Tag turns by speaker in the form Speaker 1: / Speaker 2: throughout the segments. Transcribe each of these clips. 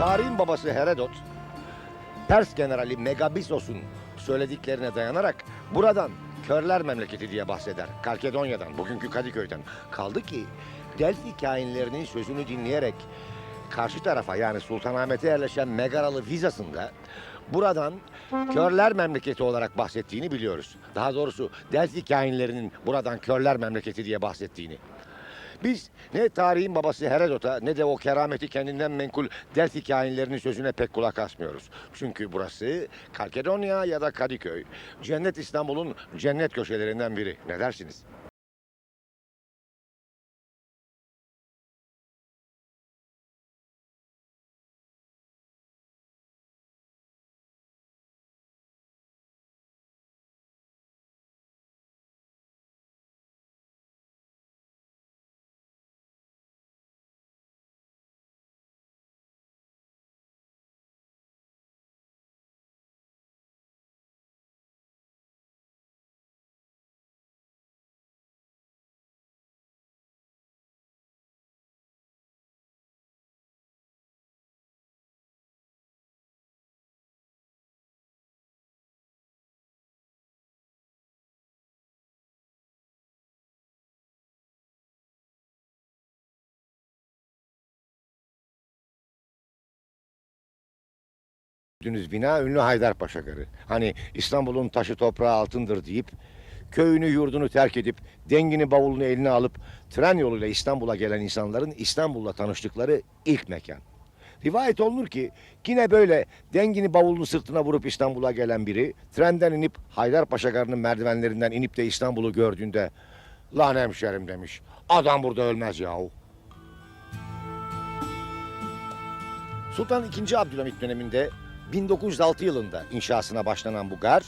Speaker 1: Tarihin babası Herodot, Pers generali Megabisos'un söylediklerine dayanarak buradan körler memleketi diye bahseder. Kalkedonya'dan, bugünkü Kadıköy'den. Kaldı ki Delphi kainlerinin sözünü dinleyerek karşı tarafa yani Sultanahmet'e yerleşen Megaralı vizasında buradan körler memleketi olarak bahsettiğini biliyoruz. Daha doğrusu Delphi kainlerinin buradan körler memleketi diye bahsettiğini. Biz ne tarihin babası Herodot'a ne de o kerameti kendinden menkul Delphi kainlerinin sözüne pek kulak asmıyoruz. Çünkü burası Kalkedonya ya da Kadıköy. Cennet İstanbul'un cennet köşelerinden biri. Ne dersiniz? Gördüğünüz bina ünlü Haydarpaşa Garı. Hani İstanbul'un taşı toprağı altındır deyip köyünü yurdunu terk edip dengini bavulunu eline alıp tren yoluyla İstanbul'a gelen insanların İstanbul'la tanıştıkları ilk mekan. Rivayet olunur ki yine böyle dengini bavulunu sırtına vurup İstanbul'a gelen biri trenden inip Haydarpaşa Garı'nın merdivenlerinden inip de İstanbul'u gördüğünde lan hemşerim demiş adam burada ölmez yahu. Sultan II. Abdülhamit döneminde 1906 yılında inşasına başlanan bu gar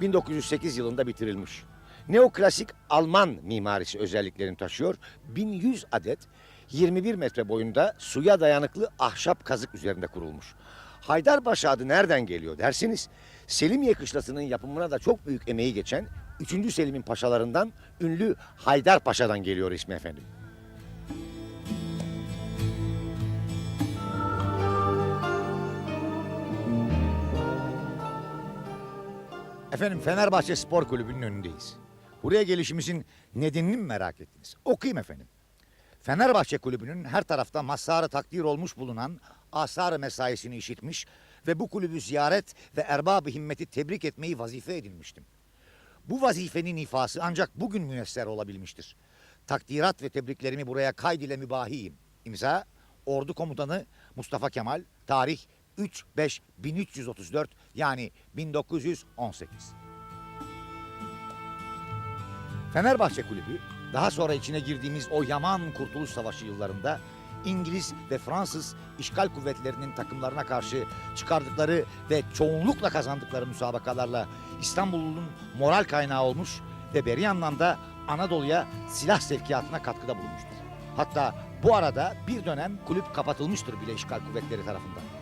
Speaker 1: 1908 yılında bitirilmiş. Neoklasik Alman mimarisi özelliklerini taşıyor. 1100 adet 21 metre boyunda suya dayanıklı ahşap kazık üzerinde kurulmuş. Haydarpaşa adı nereden geliyor dersiniz? Selimiye Kışlası'nın yapımına da çok büyük emeği geçen 3. Selim'in paşalarından ünlü Haydarpaşa'dan geliyor ismi efendim. Efendim Fenerbahçe Spor Kulübü'nün önündeyiz. Buraya gelişimizin nedenini mi merak ettiniz? Okuyayım efendim. Fenerbahçe Kulübü'nün her tarafta mazharı takdir olmuş bulunan asar mesaisini işitmiş ve bu kulübü ziyaret ve erbab-ı himmeti tebrik etmeyi vazife edinmiştim. Bu vazifenin ifası ancak bugün müyesser olabilmiştir. Takdirat ve tebriklerimi buraya kaydile mübahiyim. İmza Ordu Komutanı Mustafa Kemal, tarih 3-5-1334 yani 1918. Fenerbahçe Kulübü daha sonra içine girdiğimiz o yaman Kurtuluş Savaşı yıllarında İngiliz ve Fransız işgal kuvvetlerinin takımlarına karşı çıkardıkları ve çoğunlukla kazandıkları müsabakalarla İstanbul'un moral kaynağı olmuş ve beri yandan da Anadolu'ya silah sevkiyatına katkıda bulunmuştur. Hatta bu arada bir dönem kulüp kapatılmıştır bile işgal kuvvetleri tarafından.